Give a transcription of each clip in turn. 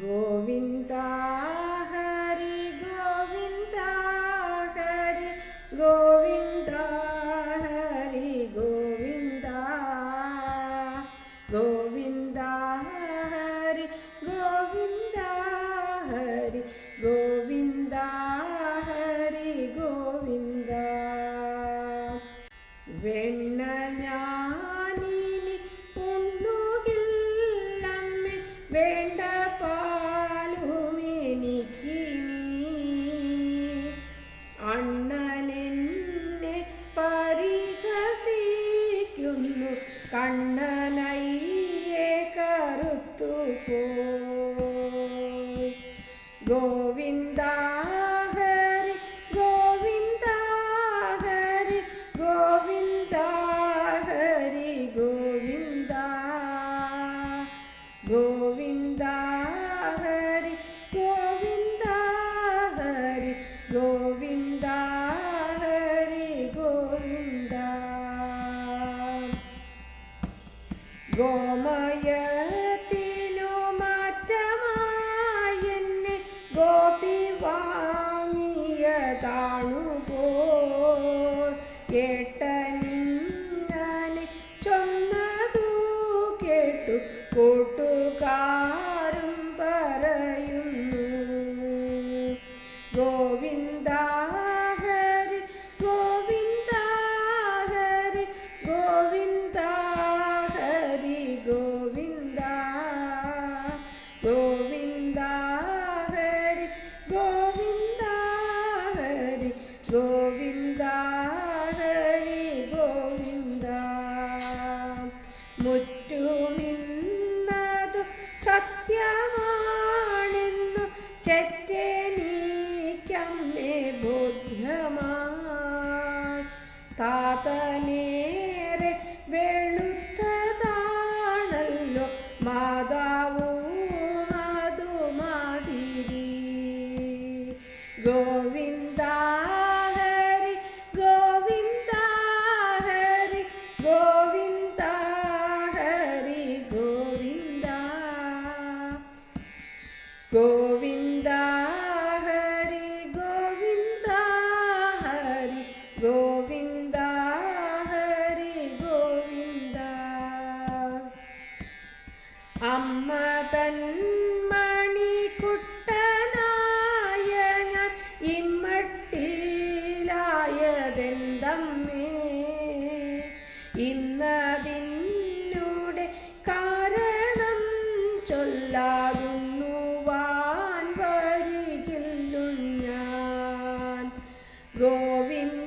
ഗോവിന്ദ ഹരി ഗോവിന്ദ ഹരി ഗോവിന്ദ ഹരി ഗോവിന്ദ ഗോവിന്ദ ഹരി ഗോവിന്ദ ഹരി ഗോവിന്ദ ഹരി ഗോവിന്ദ. വെണ്ണ ഞാനിനി പൊണ്ണുകില്ലമ്മ വേണ്ട കണ്ണലയ്യേ കറുത്തു പോയി ഗോവിന്ദ ഹരി ഗോവിന്ദ ഹരി ഗോവിന്ദ ഗോവിന്ദ. ഗോമയത്തിനു മാറ്റമായെന്നെ ഗോപി വാങ്ങിയതാണു പോ കേട്ടനിങ്ങനെ ചൊന്നതു കേട്ടു കൂട്ടുകാർ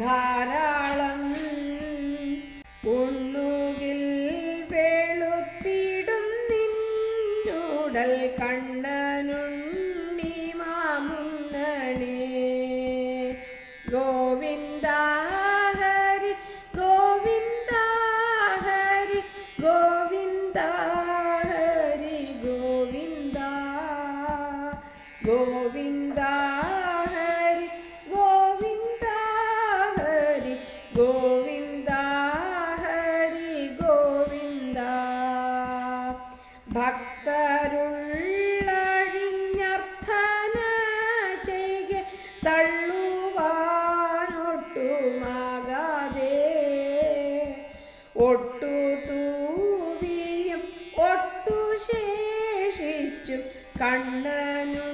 ധാരാളം ഒന്നുകിൽ വെളുത്തിടും നിന്നുടൽ കണ്ണനുണ്ണി മാമുന്നണി. ഒട്ടു തൂവിയും ഒട്ടു ശേഷിച്ചു കണ്ണനു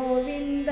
ಗೋವಿಂದ